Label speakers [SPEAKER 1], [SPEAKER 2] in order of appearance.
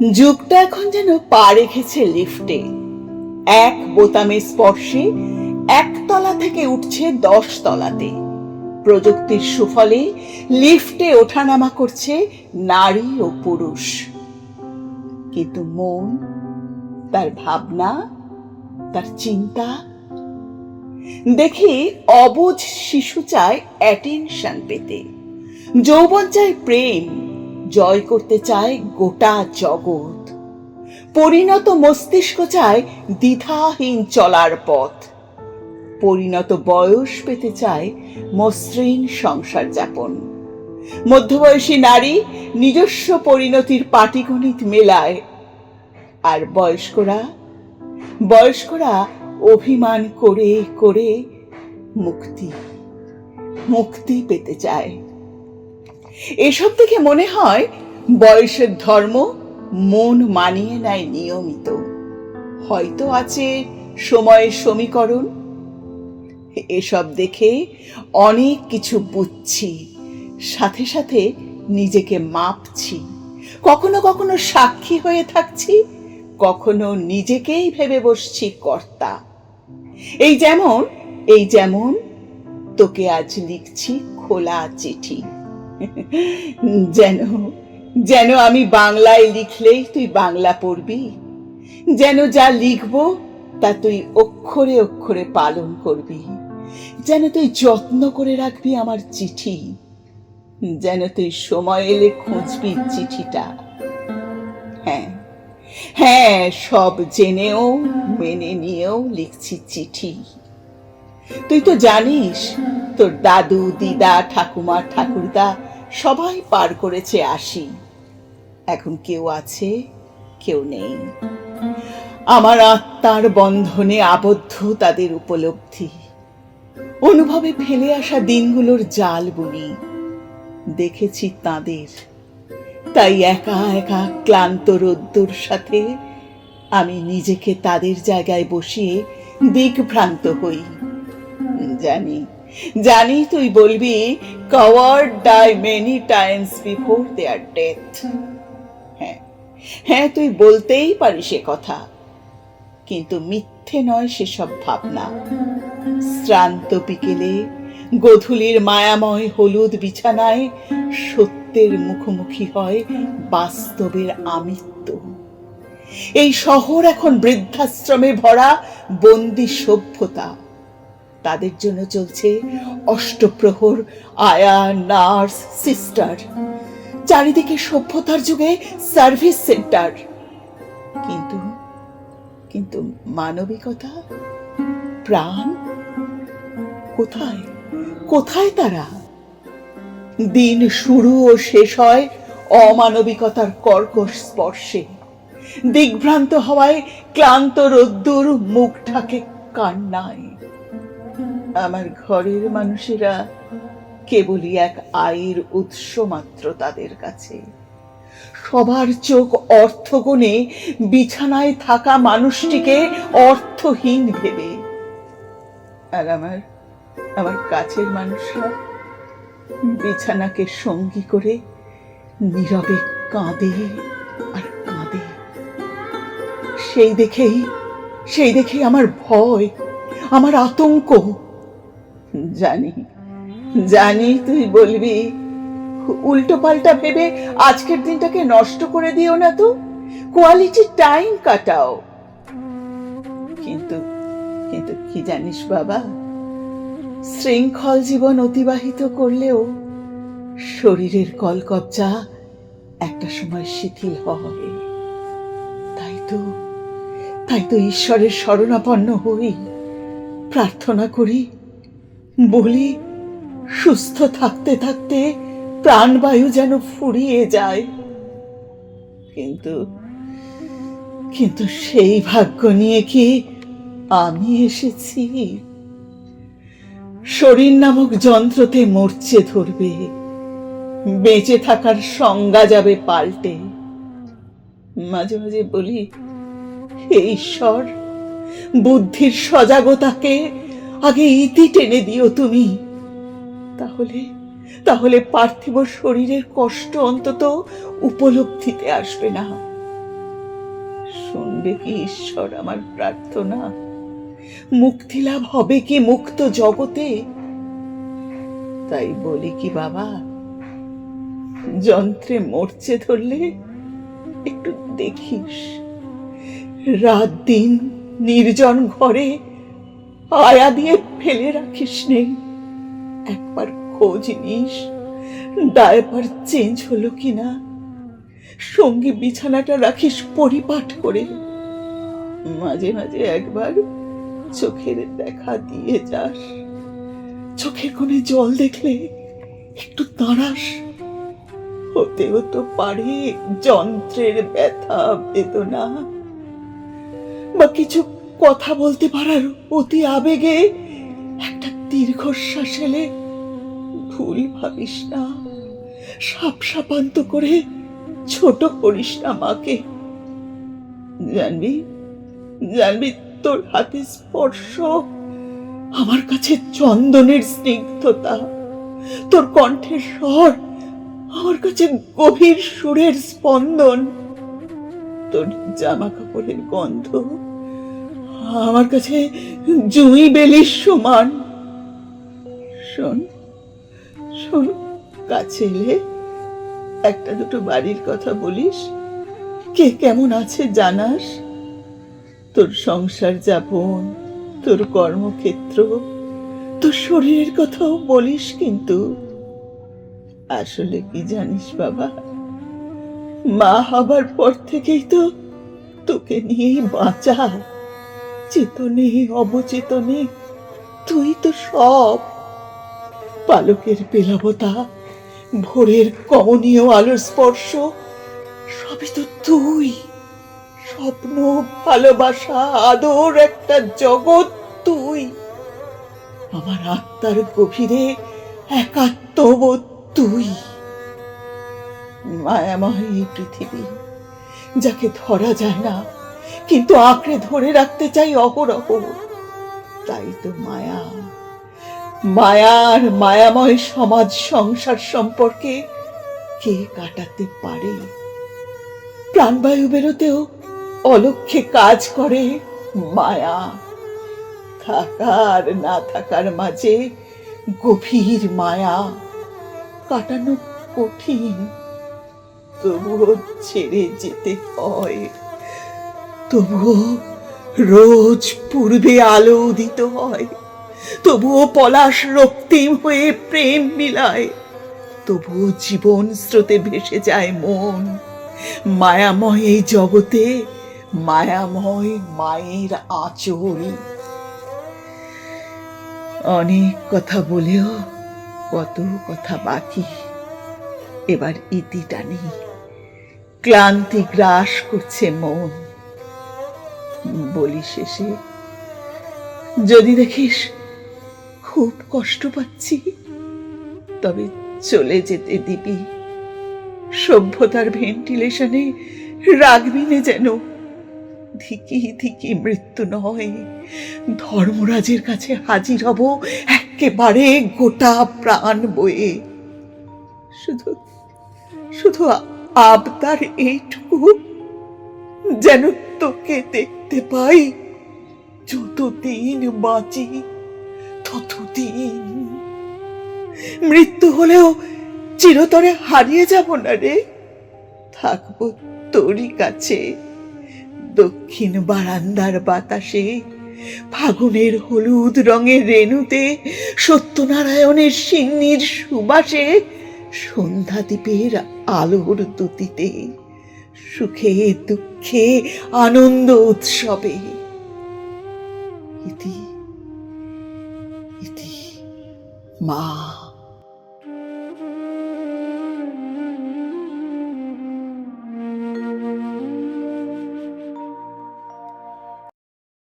[SPEAKER 1] যুগটা এখন যেন পা রেখেছে লিফটে এক বোতামের স্পর্শে, এক তলা থেকে উঠছে দশ তলাতে। প্রযুক্তির সুফলে লিফটে ওঠানামা করছে নারী ও পুরুষ। কিন্তু মন, তার ভাবনা, তার চিন্তা, দেখি অবুঝ শিশু চায় অ্যাটেনশন পেতে। যৌবন চায় প্রেম জয় করতে চায় গোটা জগৎ। পরিণত মস্তিষ্ক চায় দ্বিধাহীন চলার পথ। পরিণত বয়স পেতে চায় মসৃণ সংসার যাপন। মধ্যবয়সী নারী নিজস্ব পরিণতির পাটিগণিত মেলায়। আর বয়স্করা? বয়স্করা অভিমান করে করে মুক্তি মুক্তি পেতে চায়। এসব থেকে মনে হয় বয়সের ধর্ম মন মানিয়ে নেয় নিয়মিত। হয়তো আছে সময়ের সমীকরণ। এসব দেখে অনেক কিছু বুঝছি, সাথে সাথে নিজেকে মাপছি। কখনো কখনো সাক্ষী হয়ে থাকছি, কখনো নিজেকেই ভেবে বসছি কর্তা। এই যেমন এই যেমন তোকে আজ লিখছি খোলা চিঠি। যেন যেন আমি বাংলায় লিখলেই তুই বাংলা পড়বি। যেন যা লিখব, তা তুই অক্ষরে অক্ষরে পালন করবি। যেন তুই যত্ন করে রাখবি আমার চিঠি। যেন তুই সময় এলে খুঁজবি চিঠিটা। হ্যাঁ হ্যাঁ সব জেনেও, মেনে নিয়েও লিখছি চিঠি। তুই তো জানিস, তোর দাদু, দিদা, ঠাকুমা, ঠাকুরদা সবাই পার করেছে আসি এখন কেউ আছে, কেউ নেই। আমার আত্মার বন্ধনে আবদ্ধ তাদের উপলব্ধি। অনুভবে ফেলে আসা দিনগুলোর জাল বুনি। দেখেছি তাদের। তাই একা একা ক্লান্ত রোদ্দুর সাথে আমি নিজেকে তাদের জায়গায় বসিয়ে দিকভ্রান্ত হই। জানি জানি তুই বলবি cowards die many times before their death হ্যাঁ হ্যাঁ তুই বলতেই পারিস সে কথা। কিন্তু মিথ্যে নয় সেসব ভাবনা। শ্রান্ত বিকেলে গধূলির মায়াময় হলুদ বিছানায় সত্যের মুখোমুখি হয় বাস্তবের আমিত্ব। এই শহর এখন বৃদ্ধাশ্রমে ভরা বন্দি সভ্যতা। তাদের জন্য চলছে অষ্টপ্রহর আয়া নার্স, সিস্টার। চারিদিকে সভ্যতার যুগে সার্ভিস সেন্টার। কিন্তু কিন্তু মানবিকতা? প্রাণ? কোথায়? কোথায় তারা? দিন শুরু ও শেষ হয় অমানবিকতার কর্কশ স্পর্শে। দিগ্ভ্রান্ত হওয়ায় ক্লান্ত রোদ্দুর মুখ ঢাকে কান্নায়। আমার ঘরের মানুষেরা কেবলই এক আয়ের উৎস মাত্র তাদের কাছে। সবার চোখ অর্থগুণে বিছানায় থাকা মানুষটিকে অর্থহীন ভেবে। আর আমার আমার কাছের মানুষরা বিছানাকে সঙ্গী করে নীরবে কাঁদে আর কাঁদে। সেই দেখেই সেই দেখেই আমার ভয়, আমার আতঙ্ক জানি। জানি তুই বলবি। উল্টো পাল্টা ভেবে আজকের দিনটাকে নষ্ট করে দিও না তো। কোয়ালিটি টাইম কাটাও। কিন্তু কিন্তু কি জানিস বাবা? শৃঙ্খল জীবন অতিবাহিত করলেও শরীরের কলকবজা একটা সময় শিথিল হয় তাই তো তাই তো ঈশ্বরের শরণাপন্ন হই। প্রার্থনা করি বলি, সুস্থ থাকতে থাকতে প্রাণবায়ু যেন ফুরিয়ে যায়। কিন্তু কিন্তু সেই ভাগ্য নিয়ে কি আমি এসেছি? শরীর নামক যন্ত্রতে মরচে ধরবে, বেঁচে থাকার সংজ্ঞা যাবে পাল্টে। মাঝে মাঝে বলি ঈশ্বর, বুদ্ধির সজাগতাকে আগে ইতি টেনে দিও তুমি। তাহলে তাহলে পার্থিব শরীরের কষ্ট অন্তত উপলব্ধিতে আসবে না। শুনবে কি ঈশ্বর আমার প্রার্থনা? মুক্তি লাভ হবে কি মুক্ত জগতে? তাই বলি কি বাবা, যন্ত্রে মরছে ধরলে একটু দেখিস। রাত দিন নির্জন ঘরে আয়া দিয়ে ফেলে রাখিস নেই। একবার খোঁজ নিস ডায়পার চেঞ্জ হলো কিনা। সঙ্গে বিছানাটা রাখিস পরিপাট করে। মাঝে মাঝে একবার চোখের দেখা দিয়ে যাস। চোখের কোণে জল দেখলে একটু দাঁড়াস। হতেও তো পারে যন্ত্রের ব্যথা, বেদনা। বা কিছু কথা বলতে পারার অতি আবেগে একটা দীর্ঘশ্বাস এলে ভুল ভাবিস না। সাপ সাপান্ত করে ছোট করিস না মাকে। জানবি জানবি তোর হাতে স্পর্শ। আমার কাছে চন্দনের স্নিগ্ধতা। তোর কণ্ঠের স্বর আমার কাছে গভীর সুরের স্পন্দন। তোর জামা কাপড়ের গন্ধ আমার কাছে জুঁই বেলির সমান। শোন শোন, কাছে এলে একটা দুটো বাড়ির কথা বলিস। কে কেমন আছে জানাস? তোর সংসার যাপন, তোর কর্মক্ষেত্র, তোর শরীরের কথাও বলিস কিন্তু। আসলে কি জানিস বাবা, মা হবার পর থেকেই তো তোকে নিয়েই বাঁচা। চেতনে অবচেতনে। তুই তো সব। পালকের পেলাবতা ভোরের কমনীয় আলোর স্পর্শ, সবই তো তুই। স্বপ্ন, ভালোবাসা, আদর, একটা জগৎ তুই। আমার আত্মার গভীরে একাত্মবোধ তুই। মায়াময় পৃথিবী, যাকে ধরা যায় না কিন্তু আঁকড়ে ধরে রাখতে চাই অহরহ তাই তো মায়া। মায়ার মায়াময় সমাজ সংসার সম্পর্কে কে কাটাতে পারে? প্রাণবায়ু বেরোতেও অলক্ষ্যে কাজ করে মায়া। থাকার, না থাকার মাঝে গভীর মায়া কাটানো কঠিন। তবুও ছেড়ে যেতে হয়। তবুও রোজ পূর্বে আলো উদিত হয়। তবুও পলাশ রক্তিম হয়ে প্রেম মিলায়। তবুও জীবন স্রোতে ভেসে যায় মন। মায়াময় এই জগতে, মায়াময় মায়ের আঁচল। অনেক কথা বলেও কত কথা বাকি। এবার ইতি টানি। ক্লান্তি গ্রাস করছে মন। বলি শেষে, যদি দেখিস খুব কষ্ট পাচ্ছি, তবে চলে যেতে দিবি। সভ্যতার ভেন্টিলেশনে রাখবি না যেন। ধিকি ধিকি মৃত্যু নয়, ধর্মরাজের কাছে হাজির হব একেবারে গোটা প্রাণ বয়ে। শুধু শুধু আবদার এইটুকু, যেন তোকে দেখতে পাই। যতদিন বাঁচি, ততদিন। মৃত্যু হলেও চিরতরে হারিয়ে যাব না রে। থাকব তোরই কাছে। দক্ষিণ বারান্দার বাতাসে, ফাগুনের হলুদ রঙের রেণুতে, সত্যনারায়ণের সিন্নির সুবাসে, সন্ধ্যা দ্বীপের আলোর দুতিতে। সুখে দুঃখে আনন্দ উৎসবে। ইতি ইতি মা।